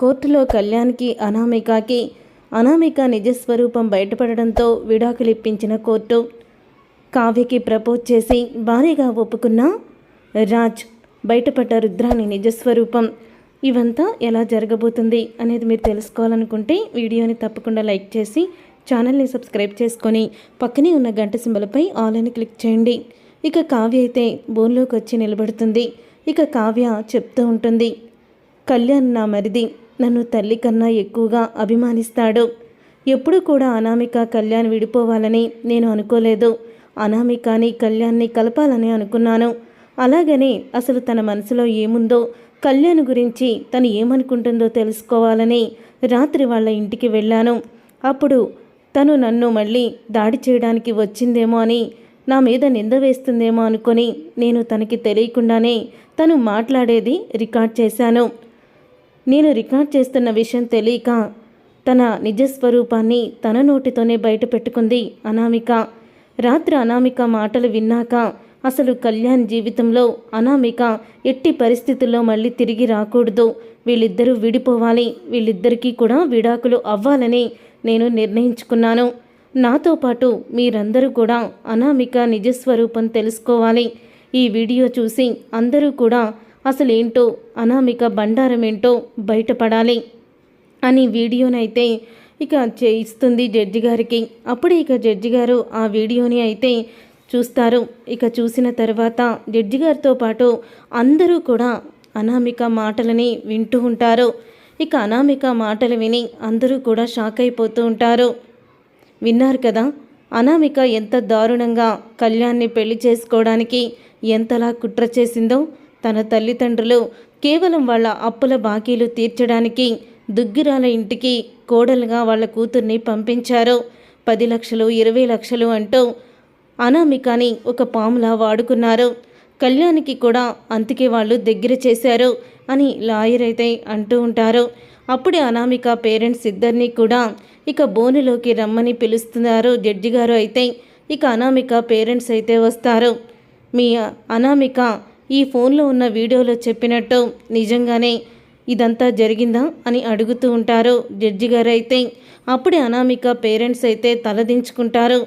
కోర్టులో కళ్యాణ్కి అనామికకి అనామిక నిజస్వరూపం బయటపడడంతో విడాకులు ఇప్పించిన కోర్టు. కావ్యకి ప్రపోజ్ చేసి భారీగా ఒప్పుకున్న రాజ్ బయటపడ్డ రుద్రాని నిజస్వరూపం. ఇవంతా ఎలా జరగబోతుంది అనేది మీరు తెలుసుకోవాలనుకుంటే వీడియోని తప్పకుండా లైక్ చేసి ఛానల్ని సబ్స్క్రైబ్ చేసుకొని పక్కనే ఉన్న గంట సింబలపై ఆల్ అని క్లిక్ చేయండి. ఇక కావ్య అయితే బోన్లోకి వచ్చి నిలబడుతుంది. ఇక కావ్య చెప్తూ ఉంటుంది. కళ్యాణ్ నా మరిది. నన్ను తల్లి కన్నా ఎక్కువగా అభిమానిస్తాడు. ఎప్పుడు కూడా అనామిక కళ్యాణ్ విడిపోవాలని నేను అనుకోలేదు. అనామికాని కళ్యాణ్ని కలపాలని అనుకున్నాను. అలాగని అసలు తన మనసులో ఏముందో కళ్యాణ్ గురించి తను ఏమనుకుంటుందో తెలుసుకోవాలని రాత్రి వాళ్ళ ఇంటికి వెళ్ళాను. అప్పుడు తను నన్ను మళ్ళీ దాడి చేయడానికి వచ్చిందేమో అని నా మీద నింద వేస్తుందేమో అనుకొని నేను తనకి తెలియకుండానే తను మాట్లాడేది రికార్డ్ చేశాను. నేను రికార్డ్ చేస్తున్న విషయం తెలియక తన నిజస్వరూపాన్ని తన నోటితోనే బయట పెట్టుకుంది అనామిక. రాత్రి అనామిక మాటలు విన్నాక అసలు కళ్యాణ్ జీవితంలో అనామిక ఎట్టి పరిస్థితుల్లో మళ్ళీ తిరిగి రాకూడదు. వీళ్ళిద్దరూ విడిపోవాలి. వీళ్ళిద్దరికీ కూడా విడాకులు అవ్వాలని నేను నిర్ణయించుకున్నాను. నాతో పాటు మీరందరూ కూడా అనామిక నిజస్వరూపం తెలుసుకోవాలి. ఈ వీడియో చూసి అందరూ కూడా అసలేంటో అనామిక బండారం ఏంటో బయటపడాలి అని వీడియోనైతే ఇక చేయిస్తుంది జడ్జి గారికి. అప్పుడే ఇక జడ్జి గారు ఆ వీడియోని అయితే చూస్తారు. ఇక చూసిన తర్వాత జడ్జి గారితో పాటు అందరూ కూడా అనామిక మాటలని వింటూ ఉంటారు. ఇక అనామిక మాటలు విని అందరూ కూడా షాక్ అయిపోతూ ఉంటారు. విన్నారు కదా అనామిక ఎంత దారుణంగా కళ్యాణ్ని పెళ్ళి చేసుకోవడానికి ఎంతలా కుట్ర చేసిందో తన తల్లిదండ్రులు కేవలం వాళ్ళ అప్పుల బాకీలు తీర్చడానికి దుగ్గిరాల ఇంటికి కోడలుగా వాళ్ళ కూతుర్ని పంపించారు. పది లక్షలు ఇరవై లక్షలు అంటూ అనామికాని ఒక పాములా వాడుకున్నారు. కళ్యాణ్కి కూడా అంతకే వాళ్ళు దగ్గర చేశారు అని లాయర్ అయితే అంటూ ఉంటారు. అప్పుడే అనామిక పేరెంట్స్ ఇద్దరినీ కూడా ఇక బోనులోకి రమ్మని పిలుస్తున్నారు జడ్జి గారు అయితే. ఇక అనామిక పేరెంట్స్ అయితే వస్తారు. మీ అనామిక ఈ ఫోన్లో ఉన్న వీడియోలో చెప్పినట్టు నిజంగానే ఇదంతా జరిగిందా అని అడుగుతూ ఉంటారు జడ్జి గారు అయితే. అప్పుడే అనామిక పేరెంట్స్ అయితే తలదించుకుంటారు.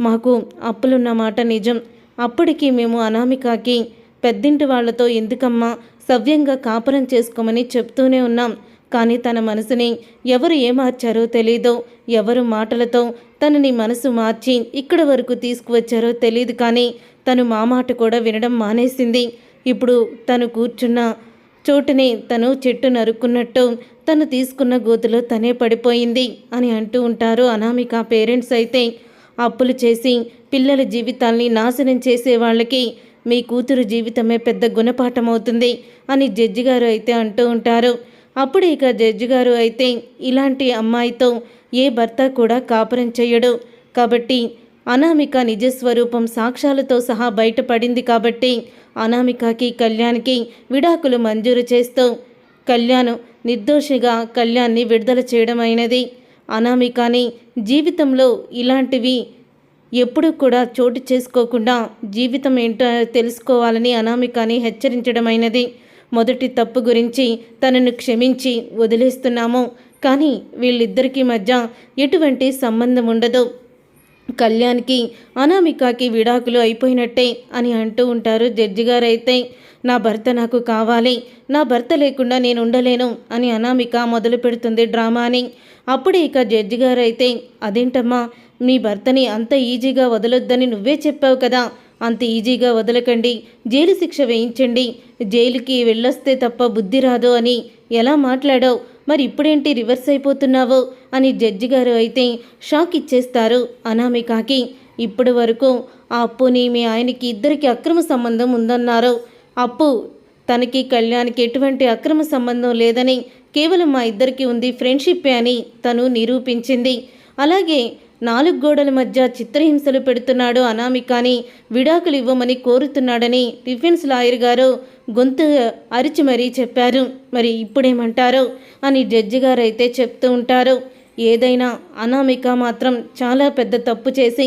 మాకు అప్పులున్న మాట నిజం. అప్పటికి మేము అనామికకి పెద్దింటి వాళ్ళతో ఎందుకమ్మా సవ్యంగా కాపురం చేసుకోమని చెప్తూనే ఉన్నాం. కానీ తన మనసుని ఎవరు ఏమార్చారో తెలీదు. ఎవరు మాటలతో తనని మనసు మార్చి ఇక్కడ వరకు తీసుకువచ్చారో తెలియదు కానీ తను మా మాట కూడా వినడం మానేసింది. ఇప్పుడు తను కూర్చున్న చోటునే తను చెట్టు నరుక్కున్నట్టు తను తీసుకున్న గోతులో తనే పడిపోయింది అని అంటూ ఉంటారు అనామిక పేరెంట్స్ అయితే. అప్పులు చేసి పిల్లల జీవితాల్ని నాశనం చేసే వాళ్ళకి మీ కూతురు జీవితమే పెద్ద గుణపాఠం అవుతుంది అని జడ్జి గారు అయితే అంటూ ఉంటారు. అప్పుడు ఇక జడ్జి గారు అయితే ఇలాంటి అమ్మాయితో ఏ భర్త కూడా కాపురం చేయడు. కాబట్టి అనామిక నిజస్వరూపం సాక్ష్యాలతో సహా బయటపడింది కాబట్టి అనామికకి కళ్యాణ్కి విడాకులు మంజూరు చేస్తూ కళ్యాణ్ నిర్దోషిగా కళ్యాణ్ని విడుదల చేయడమైనది అనామికని జీవితంలో ఇలాంటివి ఎప్పుడు కూడా చోటు చేసుకోకుండా జీవితం ఏంటో తెలుసుకోవాలని అనామికని హెచ్చరించడమైనది మొదటి తప్పు గురించి తనను క్షమించి వదిలేస్తున్నాము. కానీ వీళ్ళిద్దరికీ మధ్య ఎటువంటి సంబంధం ఉండదు. కళ్యాణ్కి అనామికకి విడాకులు అయిపోయినట్టే అని అంటూ ఉంటారు జడ్జి గారైతే. నా భర్త నాకు కావాలి నా భర్త లేకుండా నేను ఉండలేను అని అనామిక మొదలు పెడుతుంది డ్రామాని. అప్పుడే ఇక జడ్జి గారైతే అదేంటమ్మా మీ భర్తని అంత ఈజీగా వదలొద్దని నువ్వే చెప్పావు కదా అంత ఈజీగా వదలకండి జైలు శిక్ష వేయించండి జైలుకి వెళ్ళొస్తే తప్ప బుద్ధి రాదు అని ఎలా మాట్లాడావు? మరి ఇప్పుడేంటి రివర్స్ అయిపోతున్నావు? అని జడ్జి గారు అయితే షాక్ ఇచ్చేస్తారు అనామికాకి. ఇప్పటి వరకు ఆ అప్పుని మీ ఆయనకి ఇద్దరికి అక్రమ సంబంధం ఉందన్నారు. అప్పు తనకి కళ్యాణ్కి ఎటువంటి అక్రమ సంబంధం లేదని కేవలం మా ఇద్దరికి ఉంది ఫ్రెండ్షిప్పే అని తను నిరూపించింది. అలాగే నాలుగు గోడల మధ్య చిత్రహింసలు పెడుతున్నాడు అనామికాని విడాకులు ఇవ్వమని కోరుతున్నాడని డిఫెన్స్ లాయర్ గారు గొంతు అరిచి మరీ చెప్పారు. మరి ఇప్పుడేమంటారు అని జడ్జి గారు అయితే చెప్తూ ఉంటారు. ఏదైనా అనామిక మాత్రం చాలా పెద్ద తప్పు చేసి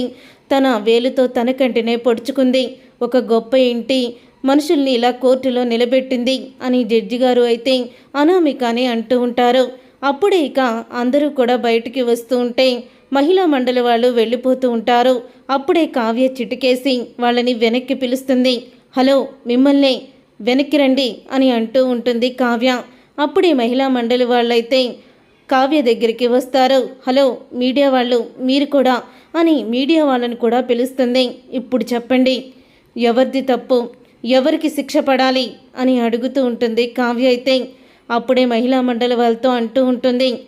తన వేలుతో తన కంటినే పొడుచుకుంది. ఒక గొప్ప ఇంటి మనుషుల్ని ఇలా కోర్టులో నిలబెట్టింది అని జడ్జి గారు అయితే అనామికని అంటూ ఉంటారు. అప్పుడే ఇక అందరూ కూడా బయటికి వస్తూ ఉంటే మహిళా మండలి వాళ్ళు వెళ్ళిపోతూ ఉంటారు. అప్పుడే కావ్య చిటికేసి వాళ్ళని వెనక్కి పిలుస్తుంది. హలో మిమ్మల్ని వెనక్కి రండి అని అంటూ ఉంటుంది కావ్య. అప్పుడే మహిళా మండలి వాళ్ళైతే కావ్య దగ్గరికి వస్తారు. హలో మీడియా వాళ్ళు మీరు కూడా? అని మీడియా వాళ్ళని కూడా పిలుస్తుంది. ఇప్పుడు చెప్పండి ఎవరిది తప్పు? ఎవరికి శిక్ష పడాలి? అని అడుగుతూ ఉంటుంది కావ్య అయితే. అప్పుడే మహిళా మండలి వాళ్ళతో అంటూ ఉంటుంది.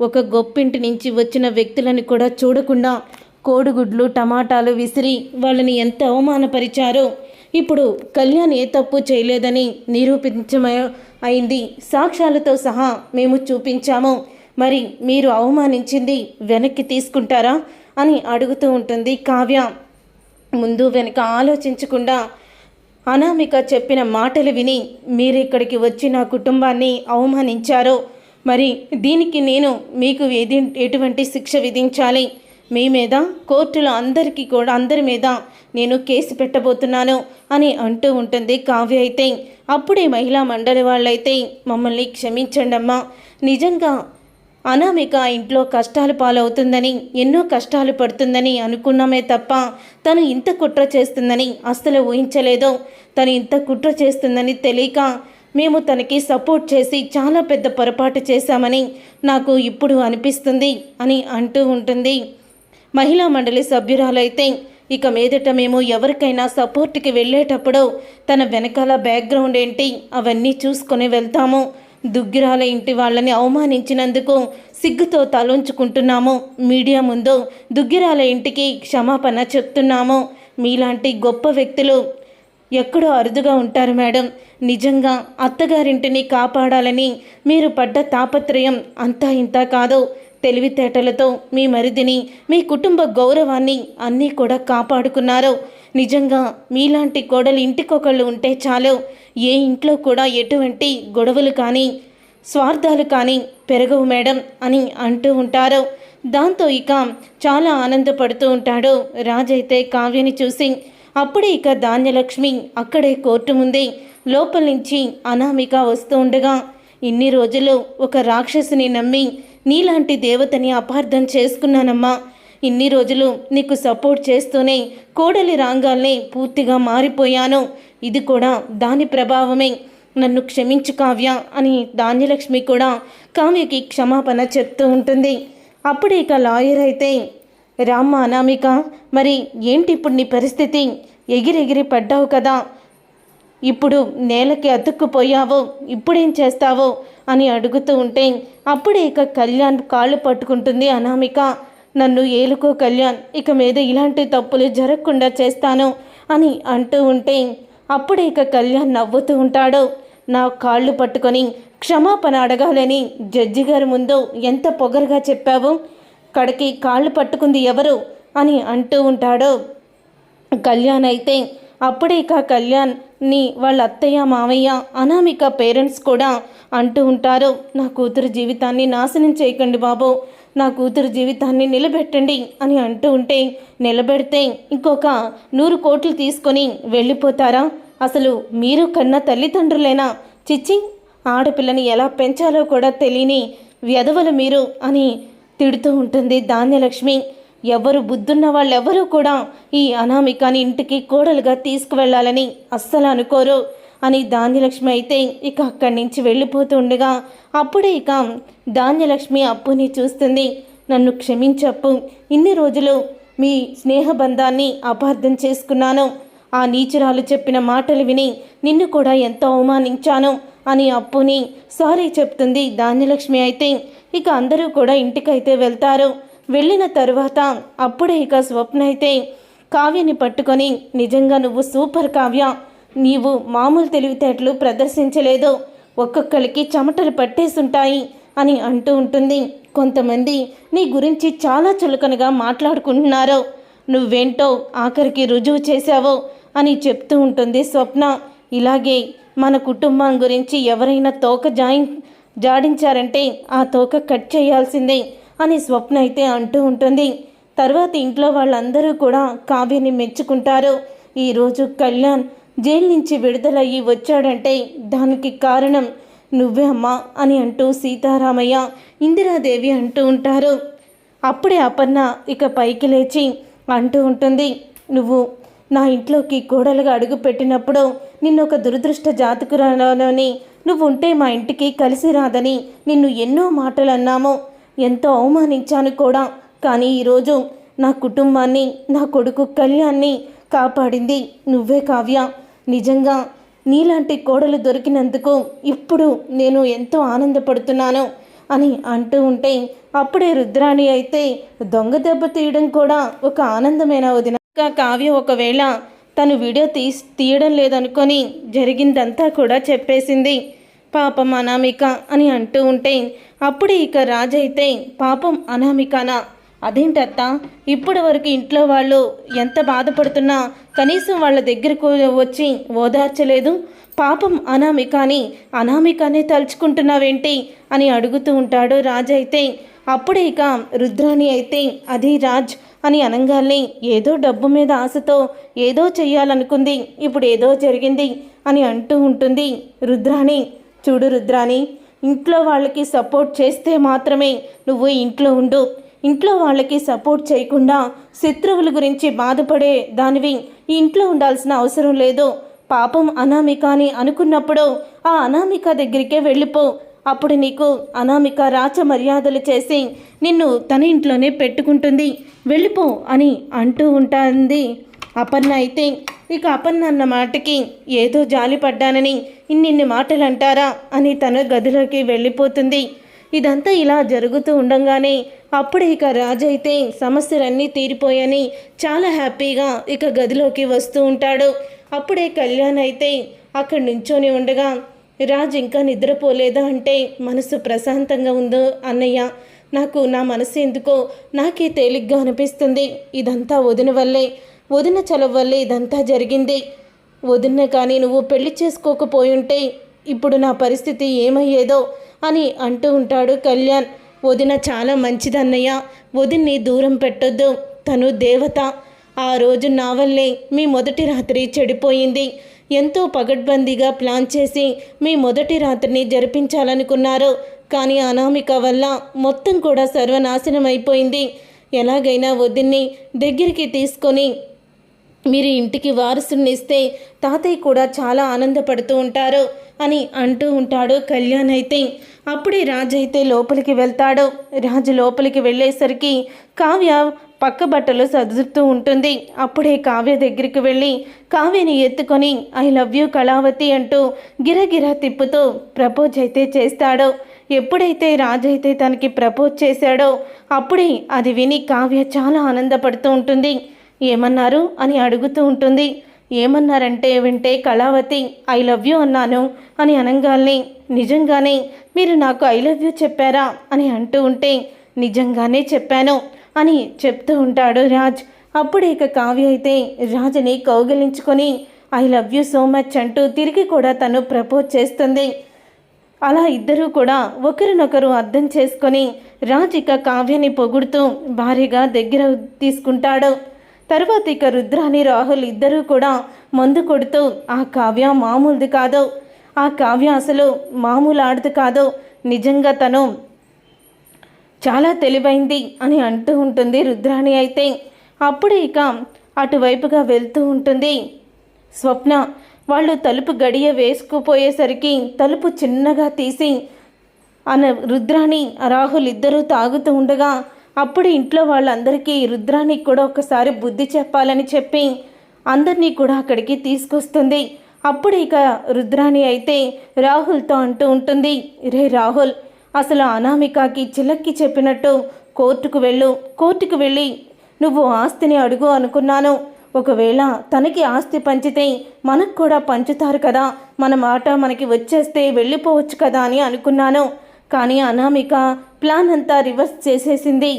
ఒక గొప్పింటి నుంచి వచ్చిన వ్యక్తులను కూడా చూడకుండా కోడిగుడ్లు టమాటాలు విసిరి వాళ్ళని ఎంత అవమానపరిచారో? ఇప్పుడు కళ్యాణ్ ఏ తప్పు చేయలేదని నిరూపించమ అయింది. సాక్ష్యాలతో సహా మేము చూపించాము. మరి మీరు అవమానించింది వెనక్కి తీసుకుంటారా అని అడుగుతూ ఉంటుంది కావ్య. ముందు వెనక ఆలోచించకుండా అనామిక చెప్పిన మాటలు విని మీరు ఇక్కడికి వచ్చి నా కుటుంబాన్ని అవమానించారో. మరి దీనికి నేను మీకు ఏది ఎటువంటి శిక్ష విధించాలి? మీ మీద కోర్టులో అందరికీ కూడా అందరి మీద నేను కేసు పెట్టబోతున్నాను అని అంటూ ఉంటుంది కావ్య అయితే. అప్పుడే మహిళా మండలి వాళ్ళైతే మమ్మల్ని క్షమించండమ్మా. నిజంగా అనామిక ఇంట్లో కష్టాలు పాలవుతుందని ఎన్నో కష్టాలు పడుతుందని అనుకున్నామే తప్ప తను ఇంత కుట్ర చేస్తుందని అస్సలు ఊహించలేదు. తను ఇంత కుట్ర చేస్తుందని తెలియక మేము తనకి సపోర్ట్ చేసి చాలా పెద్ద పొరపాటు చేశామని నాకు ఇప్పుడు అనిపిస్తుంది అని అంటూ ఉంటుంది. మహిళా మండలి సభ్యురాలైతే ఇక మీదట మేము ఎవరికైనా సపోర్ట్కి వెళ్ళేటప్పుడు తన వెనకాల బ్యాక్గ్రౌండ్ ఏంటి అవన్నీ చూసుకొని వెళ్తాము. దుగ్గిరాల ఇంటి వాళ్ళని అవమానించినందుకు సిగ్గుతో తలంచుకుంటున్నాము. మీడియా ముందు దుగ్గిరాల ఇంటికి క్షమాపణ చెప్తున్నాము. మీలాంటి గొప్ప వ్యక్తులు ఎక్కడో అరుదుగా ఉంటారు మేడం. నిజంగా అత్తగారింటిని కాపాడాలని మీరు పడ్డ తాపత్రయం అంతా ఇంత కాదు. తెలివితేటలతో మీ మరిదిని మీ కుటుంబ గౌరవాన్ని అన్నీ కూడా కాపాడుకున్నారు. నిజంగా మీలాంటి కోడలు ఇంటికొకళ్ళు ఉంటే చాలు. ఏ ఇంట్లో కూడా ఎటువంటి గొడవలు కానీ స్వార్థాలు కానీ పెరగవు మేడం అని అంటూ ఉంటారు. దాంతో ఇక చాలా ఆనందపడుతూ ఉంటాడు రాజైతే కావ్యని చూసి. అప్పుడే ఇక ధాన్యలక్ష్మి అక్కడే కోర్టు ముందే లోపల నుంచి అనామిక వస్తూ ఉండగా ఇన్ని రోజులు ఒక రాక్షసుని నమ్మి నీలాంటి దేవతని అపార్థం చేసుకున్నానమ్మా. ఇన్ని రోజులు నీకు సపోర్ట్ చేస్తూనే కోడలి రాంగాల్ని పూర్తిగా మారిపోయాను. ఇది కూడా దాని ప్రభావమే. నన్ను క్షమించు కావ్య అని ధాన్యలక్ష్మి కూడా కావ్యకి క్షమాపణ చెప్తూ ఉంటుంది. అప్పుడే ఇక లాయర్ అయితే రామ్మ అనామిక మరి ఏంటి ఇప్పుడు నీ పరిస్థితి? ఎగిరెగిరి పడ్డావు కదా. ఇప్పుడు నేలకి అతుక్కుపోయావో ఇప్పుడేం చేస్తావో అని అడుగుతూ ఉంటే అప్పుడే ఇక కళ్యాణ్ కాళ్ళు పట్టుకుంటుంది అనామిక. నన్ను ఏలుకో కళ్యాణ్ ఇక మీద ఇలాంటి తప్పులు జరగకుండా చేస్తాను అని అంటూ ఉంటే అప్పుడే ఇక కళ్యాణ్ నవ్వుతూ ఉంటాడు. నా కాళ్ళు పట్టుకొని క్షమాపణ అడగాలని జడ్జి గారి ముందు ఎంత పొగరుగా చెప్పావు? కడకి కాళ్ళు పట్టుకుంది ఎవరు? అని అంటూ ఉంటాడు. కళ్యాణ్ అయితే అప్పుడే ఇక కళ్యాణ్ నీ వాళ్ళ అత్తయ్య మావయ్య అనామిక పేరెంట్స్ కూడా అంటూ ఉంటారు. నా కూతురు జీవితాన్ని నాశనం చేయకండి బాబు. నా కూతురు జీవితాన్ని నిలబెట్టండి అని అంటూ ఉంటే నిలబెడితే ఇంకొక నూరు కోట్లు తీసుకొని వెళ్ళిపోతారా? అసలు మీరు కన్న తల్లిదండ్రులేనా? చిచ్చి ఆడపిల్లని ఎలా పెంచాలో కూడా తెలియని వ్యధవలు మీరు అని తిడుతూ ఉంటుంది ధాన్యలక్ష్మి. ఎవరు బుద్ధున్న వాళ్ళెవరూ కూడా ఈ అనామికని ఇంటికి కోడలుగా తీసుకువెళ్ళాలని అస్సలు అనుకోరు. అని ధాన్యలక్ష్మి అయితే ఇక అక్కడి నుంచి వెళ్ళిపోతూ ఉండగా అప్పుడే ఇక ధాన్యలక్ష్మి అప్పుని చూస్తుంది. నన్ను క్షమించప్పు. ఇన్ని రోజులు మీ స్నేహబంధాన్ని అపార్థం చేసుకున్నాను. ఆ నీచురాలు చెప్పిన మాటలు విని నిన్ను కూడా ఎంతో అవమానించాను అని అప్పుని సారీ చెప్తుంది ధాన్యలక్ష్మి అయితే. ఇక అందరూ కూడా ఇంటికైతే వెళ్తారు. వెళ్ళిన తర్వాత అప్పుడే ఇక స్వప్న అయితే కావ్యని పట్టుకొని నిజంగా నువ్వు సూపర్ కావ్య. నీవు మామూలు తెలివితేటలు ప్రదర్శించలేదు. ఒక్కొక్కరికి చెమటలు పట్టేసుంటాయి అని అంటూ ఉంటుంది. కొంతమంది నీ గురించి చాలా చులకనగా మాట్లాడుకుంటున్నారు. నువ్వేంటో ఆఖరికి రుజువు చేశావో అని చెప్తూ ఉంటుంది స్వప్న. ఇలాగే మన కుటుంబం గురించి ఎవరైనా తోక జాయి జాడించారంటే ఆ తోక కట్ చేయాల్సిందే. అని స్వప్న అయితే అంటూ ఉంటుంది. తర్వాత ఇంట్లో వాళ్ళందరూ కూడా కావ్యని మెచ్చుకుంటారు. ఈరోజు కళ్యాణ్ జైలు నుంచి విడుదలయ్యి వచ్చాడంటే దానికి కారణం నువ్వే అమ్మా అని అంటూ సీతారామయ్య ఇందిరాదేవి అంటూ ఉంటారు. అప్పుడే అపర్ణ ఇక పైకి లేచి అంటూ ఉంటుంది నువ్వు నా ఇంట్లోకి కోడలుగా అడుగు పెట్టినప్పుడు నిన్ను ఒక దురదృష్ట జాతకురాలోని నువ్వు ఉంటే మా ఇంటికి కలిసి రాదని నిన్ను ఎన్నో మాటలు అన్నాము ఎంతో అవమానించాను కూడా. కానీ ఈరోజు నా కుటుంబాన్ని నా కొడుకు కళ్యాణ్ని కాపాడింది నువ్వే కావ్య. నిజంగా నీలాంటి కోడలు దొరికినందుకు ఇప్పుడు నేను ఎంతో ఆనందపడుతున్నాను అని అంటూ ఉంటే అప్పుడే రుద్రాణి అయితే దొంగ దెబ్బ తీయడం కూడా ఒక ఆనందమైన వదిన. కావ్య ఒకవేళ తను వీడియో తీసి తీయడం లేదనుకొని జరిగిందంతా కూడా చెప్పేసింది. పాపం అనామిక అని అంటూ ఉంటే అప్పుడే ఇక రాజైతే పాపం అనామికనా? అదేంటత్త? ఇప్పటి వరకు ఇంట్లో వాళ్ళు ఎంత బాధపడుతున్నా కనీసం వాళ్ళ దగ్గరకు వచ్చి ఓదార్చలేదు? పాపం అనామికాని అనామికనే తలుచుకుంటున్నావేంటి అని అడుగుతూ ఉంటాడు రాజ్ అయితే అప్పుడే ఇక రుద్రాణి అయితే అది రాజ్ అని అనగానే ఏదో డబ్బు మీద ఆశతో ఏదో చెయ్యాలనుకుంది ఇప్పుడు ఏదో జరిగింది అని అంటూ ఉంటుంది రుద్రాణి. చూడు రుద్రాని ఇంట్లో వాళ్ళకి సపోర్ట్ చేస్తే మాత్రమే నువ్వు ఇంట్లో ఉండు. ఇంట్లో వాళ్ళకి సపోర్ట్ చేయకుండా శత్రువుల గురించి బాధపడే దానివి ఈ ఇంట్లో ఉండాల్సిన అవసరం లేదు. పాపం అనామిక అని అనుకున్నప్పుడు ఆ అనామిక దగ్గరికే వెళ్ళిపో. అప్పుడు నీకు అనామిక రాచ మర్యాదలు చేసి నిన్ను తన ఇంట్లోనే పెట్టుకుంటుంది. వెళ్ళిపో అని అంటూ ఉంటుంది అపర్ణ అయితే ఇక అపర్ణ అన్న మాటకి ఏదో జాలి పడ్డానని ఇన్నిన్ని మాటలు అంటారా అని తన గదిలోకి వెళ్ళిపోతుంది. ఇదంతా ఇలా జరుగుతూ ఉండంగానే అప్పుడు ఇక రాజు అయితే సమస్యలన్నీ తీరిపోయని చాలా హ్యాపీగా ఇక గదిలోకి వస్తూ ఉంటాడు. అప్పుడే కళ్యాణ్ అయితే అక్కడ నుంచొని ఉండగా రాజు ఇంకా నిద్రపోలేదా అంటే మనసు ప్రశాంతంగా ఉందో అన్నయ్య? నాకు నా మనసు ఎందుకో నాకే తేలిగ్గా అనిపిస్తుంది. ఇదంతా వదిన వల్లే. వదిన చలవ వల్లే ఇదంతా జరిగింది. వదిన కానీ నువ్వు పెళ్ళి చేసుకోకపోయుంటే ఇప్పుడు నా పరిస్థితి ఏమయ్యేదో అని అంటూ ఉంటాడు కళ్యాణ్. వదిన చాలా మంచిదన్నయ్య. వదిన్ని దూరం పెట్టొద్దు. తను దేవత. ఆ రోజు నా వల్లే మీ మొదటి రాత్రి చెడిపోయింది. ఎంతో పగడ్బందీగా ప్లాన్ చేసి మీ మొదటి రాత్రిని జరిపించాలనుకున్నారు. కానీ అనామిక వల్ల మొత్తం కూడా సర్వనాశనం అయిపోయింది ఎలాగైనా వదిన్ని దగ్గరికి తీసుకొని మీరు ఇంటికి వారసుని ఇస్తే తాతయ్య కూడా చాలా ఆనందపడుతూ ఉంటారు అని అంటూ ఉంటాడు కళ్యాణ్ అయితే. అప్పుడే రాజు అయితే లోపలికి వెళ్తాడు. రాజు లోపలికి వెళ్ళేసరికి కావ్య పక్క బట్టలు సదురుతూ ఉంటుంది. అప్పుడే కావ్య దగ్గరికి వెళ్ళి కావ్యని ఎత్తుకొని ఐ లవ్ యూ కళావతి అంటూ గిరగిరా తిప్పుతూ ప్రపోజ్ అయితే చేస్తాడు. ఎప్పుడైతే రాజు అయితే తనకి ప్రపోజ్ చేశాడో అప్పుడే అది విని కావ్య చాలా ఆనందపడుతూ ఉంటుంది. ఏమన్నారు అని అడుగుతూ ఉంటుంది. ఏమన్నారంటే వింటే కళావతి ఐ లవ్ యూ అన్నాను అని అనగానే నిజంగానే మీరు నాకు ఐ లవ్ యూ చెప్పారా? అని అంటూ ఉంటే నిజంగానే చెప్పాను అని చెప్తూ ఉంటాడు రాజ్. అప్పుడు ఇక కావ్య అయితే రాజుని కౌగిలించుకొని I love you so much అంటూ తిరిగి కూడా తను ప్రపోజ్ చేస్తుంది. అలా ఇద్దరూ కూడా ఒకరినొకరు అర్థం చేసుకొని రాజ్ ఇక కావ్యని పొగుడుతూ భారీగా దగ్గర తీసుకుంటాడు. తర్వాత ఇక రుద్రాని రాహుల్ ఇద్దరూ కూడా మందు కొడుతూ ఆ కావ్య మామూలుది కాదు. ఆ కావ్య అసలు మామూలు ఆడదు కాదు. నిజంగా తను చాలా తెలివైంది అని అంటూ ఉంటుంది రుద్రాణి అయితే. అప్పుడు ఇక అటువైపుగా వెళ్తూ ఉంటుంది. స్వప్న వాళ్ళు తలుపు గడియ వేసుకుపోయేసరికి తలుపు చిన్నగా తీసి అన రుద్రాణి రాహుల్ ఇద్దరూ తాగుతూ ఉండగా అప్పుడు ఇంట్లో వాళ్ళందరికీ రుద్రానికి కూడా ఒకసారి బుద్ధి చెప్పాలని చెప్పి అందరినీ కూడా అక్కడికి తీసుకొస్తుంది. అప్పుడు ఇక రుద్రాణి అయితే రాహుల్తో అంటూ ఉంటుంది రే రాహుల్ అసలు అనామికకి చిలక్కి చెప్పినట్టు కోర్టుకు వెళ్ళు. కోర్టుకు వెళ్ళి నువ్వు ఆస్తిని అడుగు అనుకున్నాను. ఒకవేళ తనకి ఆస్తి పంచితే మనకు కూడా పంచుతారు కదా. మన మాట మనకి వచ్చేస్తే వెళ్ళిపోవచ్చు కదా అని అనుకున్నాను. కానీ అనామిక ప్లాన్ అంతా రివర్స్ చేసేసింది.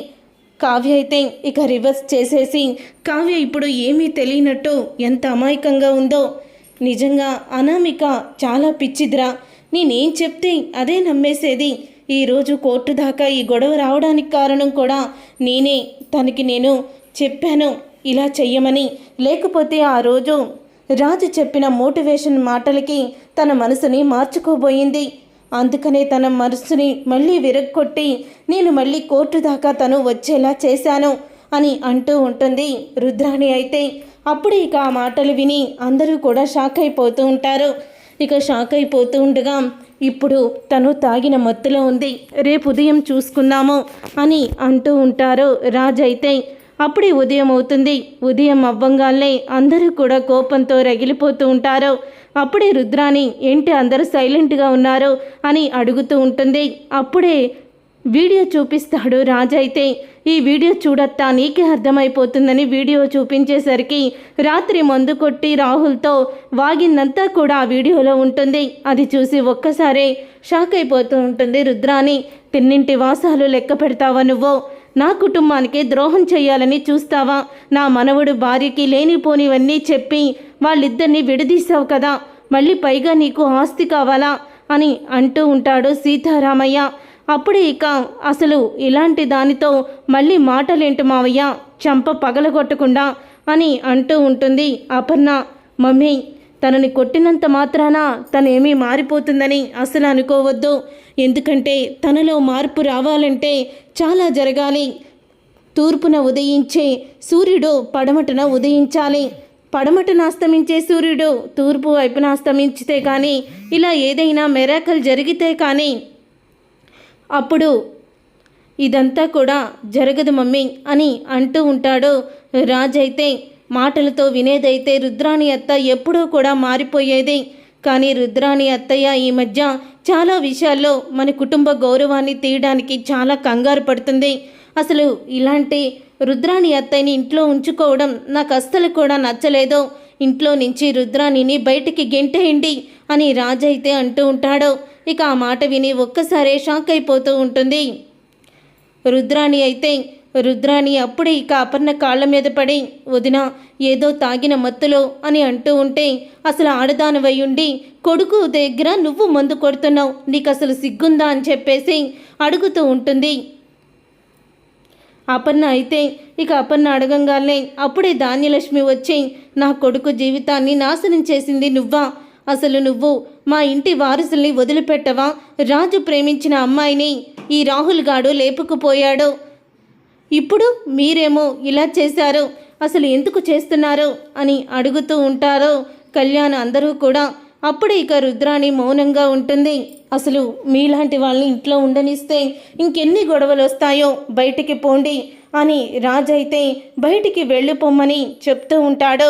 కావ్య అయితే ఇక రివర్స్ చేసేసి కావ్య ఇప్పుడు ఏమీ తెలియనట్టు ఎంత అమాయకంగా ఉందో. నిజంగా అనామిక చాలా పిచ్చిద్రా. నేనేం చెప్తే అదే నమ్మేసేది. ఈరోజు కోర్టు దాకా ఈ గొడవ రావడానికి కారణం కూడా నేనే. తనకి నేను చెప్పాను ఇలా చెయ్యమని. లేకపోతే ఆ రోజు రాజు చెప్పిన మోటివేషన్ మాటలకి తన మనసుని మార్చుకోబోయింది. అందుకనే తన మనసుని మళ్ళీ విరగ్గొట్టి నేను మళ్ళీ కోర్టు దాకా తను వచ్చేలా చేశాను అని అంటూ ఉంటుంది రుద్రాణి అయితే. అప్పుడు ఇక ఆ మాటలు విని అందరూ కూడా షాక్ అయిపోతూ ఉంటారు. ఇక షాక్ అయిపోతూ ఉండగా ఇప్పుడు తను తాగిన మత్తులో ఉంది రేపు ఉదయం చూసుకుందాము అని అంటూ ఉంటారు రాజు అయితే. అప్పుడే ఉదయం అవుతుంది. ఉదయం అవ్వంగానే అందరూ కూడా కోపంతో రగిలిపోతూ ఉంటారు. అప్పుడే రుద్రాని ఏంటి అందరూ సైలెంట్గా ఉన్నారు? అని అడుగుతూ ఉంటుంది. అప్పుడే వీడియో చూపిస్తాడు రాజైతే అయితే. ఈ వీడియో చూడత్తా నీకే అర్థమైపోతుందని వీడియో చూపించేసరికి రాత్రి మందు కొట్టి రాహుల్తో వాగిందంతా కూడా ఆ వీడియోలో ఉంటుంది. అది చూసి ఒక్కసారే షాక్ అయిపోతూ ఉంటుంది రుద్రాని తిన్నింటి వాసాలు లెక్క పెడతావా నువ్వు? నా కుటుంబానికి ద్రోహం చేయాలని చూస్తావా? నా మనవడు భార్యకి లేనిపోనివన్నీ చెప్పి వాళ్ళిద్దరిని విడదీశావు కదా. మళ్ళీ పైగా నీకు ఆస్తి కావాలా? అని అంటూ ఉంటాడు సీతారామయ్య. అప్పుడే ఇక అసలు ఇలాంటి దానితో మళ్ళీ మాటలేంటి మావయ్య? చంప పగలగొట్టకుండా అని అంటూ ఉంటుంది అపర్ణ. మమ్మీ తనని కొట్టినంత మాత్రాన తనేమీ మారిపోతుందని అసలు అనుకోవద్దు. ఎందుకంటే తనలో మార్పు రావాలంటే చాలా జరగాలి. తూర్పున ఉదయించే సూర్యుడు పడమటన ఉదయించాలి. పడమటన అస్తమించే సూర్యుడు తూర్పు వైపున అస్తమించితే కానీ ఇలా ఏదైనా మెరాకల్ జరిగితే కానీ అప్పుడు ఇదంతా కూడా జరగదు మమ్మీ అని అంటూ ఉంటాడు రాజైతే. మాటలతో వినేదైతే రుద్రాణి అత్త ఎప్పుడూ కూడా మారిపోయేది. కానీ రుద్రాణి అత్తయ్య ఈ మధ్య చాలా విషయాల్లో మన కుటుంబ గౌరవాన్ని తీయడానికి చాలా కంగారు పడుతుంది. అసలు ఇలాంటి రుద్రాణి అత్తయ్యని ఇంట్లో ఉంచుకోవడం నాకు అస్సలు కూడా నచ్చలేదు. ఇంట్లో నుంచి రుద్రాణిని బయటికి గెంటేయండి అని రాజైతే అంటూ ఉంటాడు. ఇక ఆ మాట విని ఒక్కసారే షాక్ అయిపోతూ ఉంటుంది. రుద్రాణి అయితే రుద్రాణి అప్పుడే ఇక అపర్ణ కాళ్ళ మీద పడి వదిన ఏదో తాగిన మత్తులో అని అంటూ ఉంటే అసలు ఆడదానవై ఉండి కొడుకు దగ్గర నువ్వు మందు కొడుతున్నావు నీకు అసలు సిగ్గుందా అని చెప్పేసి అడుగుతూ ఉంటుంది. అపర్ణ అయితే ఇక అపర్ణ అడగంగానే అప్పుడే ధాన్యలక్ష్మి వచ్చి నా కొడుకు జీవితాన్ని నాశనం చేసింది నువ్వా? అసలు నువ్వు మా ఇంటి వారసుల్ని వదిలిపెట్టవా? రాజు ప్రేమించిన అమ్మాయిని ఈ రాహుల్ గాడు లేపుకుపోయాడు. ఇప్పుడు మీరేమో ఇలా చేశారు అసలు ఎందుకు చేస్తున్నారు అని అడుగుతూ ఉంటారో. కళ్యాణ్ అందరూ కూడా అప్పుడు ఇక రుద్రాణి మౌనంగా ఉంటుంది. అసలు మీలాంటి వాళ్ళని ఇంట్లో ఉండనిస్తే ఇంకెన్ని గొడవలు వస్తాయో బయటికి పోండి అని రాజైతే బయటికి వెళ్ళిపోమ్మని చెప్తూ ఉంటాడు.